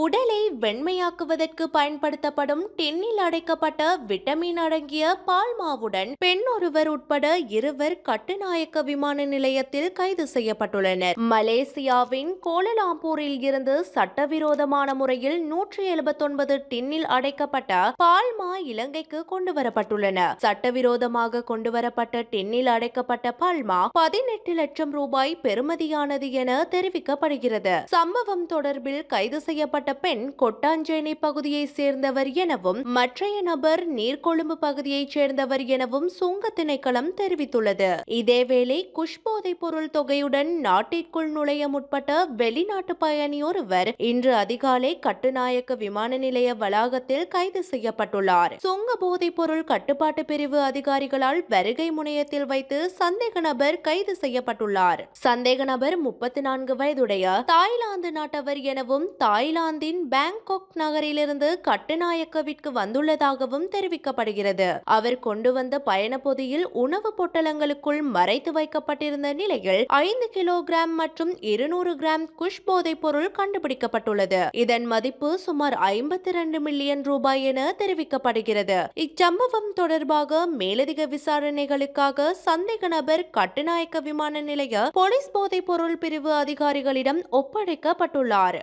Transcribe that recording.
உடலை வெண்மையாக்குவதற்கு பயன்படுத்தப்படும் டின்னில் அடைக்கப்பட்ட விட்டமின் அடங்கிய பால் மாவுடன் பெண் ஒருவர் உட்பட இருவர் கட்டுநாயக்க விமான நிலையத்தில் கைது செய்யப்பட்டுள்ளனர். மலேசியாவின் கோலலாம்பூரில் இருந்து சட்டவிரோதமான முறையில் நூற்றி எழுபத்தொன்பது டின்னில் அடைக்கப்பட்ட பால்மா இலங்கைக்கு கொண்டு வரப்பட்டுள்ளன சட்டவிரோதமாக கொண்டுவரப்பட்ட டின்னில் அடைக்கப்பட்ட பால்மா பதினெட்டு லட்சம் ரூபாய் பெறுமதியானது என தெரிவிக்கப்படுகிறது. சம்பவம் தொடர்பில் கைது செய்யப்பட்ட பெண் கொட்டாஞ்சேனை பகுதியைச் சேர்ந்தவர் எனவும் மற்றைய நபர் நீர்கொழும்பு பகுதியைச் சேர்ந்தவர் எனவும் சுங்க திணைக்களம் தெரிவித்துள்ளது. இதேவேளை குஷ்போதைப் பொருள் தொகையுடன் நாட்டிற்குள் நுழைய முற்பட்ட வெளிநாட்டு பயணி ஒருவர் இன்று அதிகாலை கட்டுநாயக்க விமான நிலைய வளாகத்தில் கைது செய்யப்பட்டுள்ளார். சுங்க போதைப் பொருள் கட்டுப்பாட்டு பிரிவு அதிகாரிகளால் வருகை முனையத்தில் வைத்து சந்தேக நபர் கைது செய்யப்பட்டுள்ளார். சந்தேக நபர் முப்பத்தி நான்கு வயதுடைய தாய்லாந்து நாட்டவர் எனவும் தாய்லாந்து தாய்லாந்தின் பேங்காக் நகரிலிருந்து கட்டுநாயக்கவிற்கு வந்துள்ளதாகவும் தெரிவிக்கப்படுகிறது. அவர் கொண்டு வந்த பயண பொதியில் உணவு பொட்டலங்களுக்குள் மறைத்து வைக்கப்பட்டிருந்த நிலையில் ஐந்து கிலோகிராம் மற்றும் இருநூறு கிராம் குஷ் போதைப் பொருள் கண்டுபிடிக்கப்பட்டுள்ளது. இதன் மதிப்பு சுமார் ஐம்பத்தி இரண்டு மில்லியன் ரூபாய் என தெரிவிக்கப்படுகிறது. இச்சம்பவம் தொடர்பாக மேலதிக விசாரணைகளுக்காக சந்தேக நபர் கட்டுநாயக்க விமான நிலைய போலீஸ் போதைப் பொருள் பிரிவு அதிகாரிகளிடம் ஒப்படைக்கப்பட்டுள்ளார்.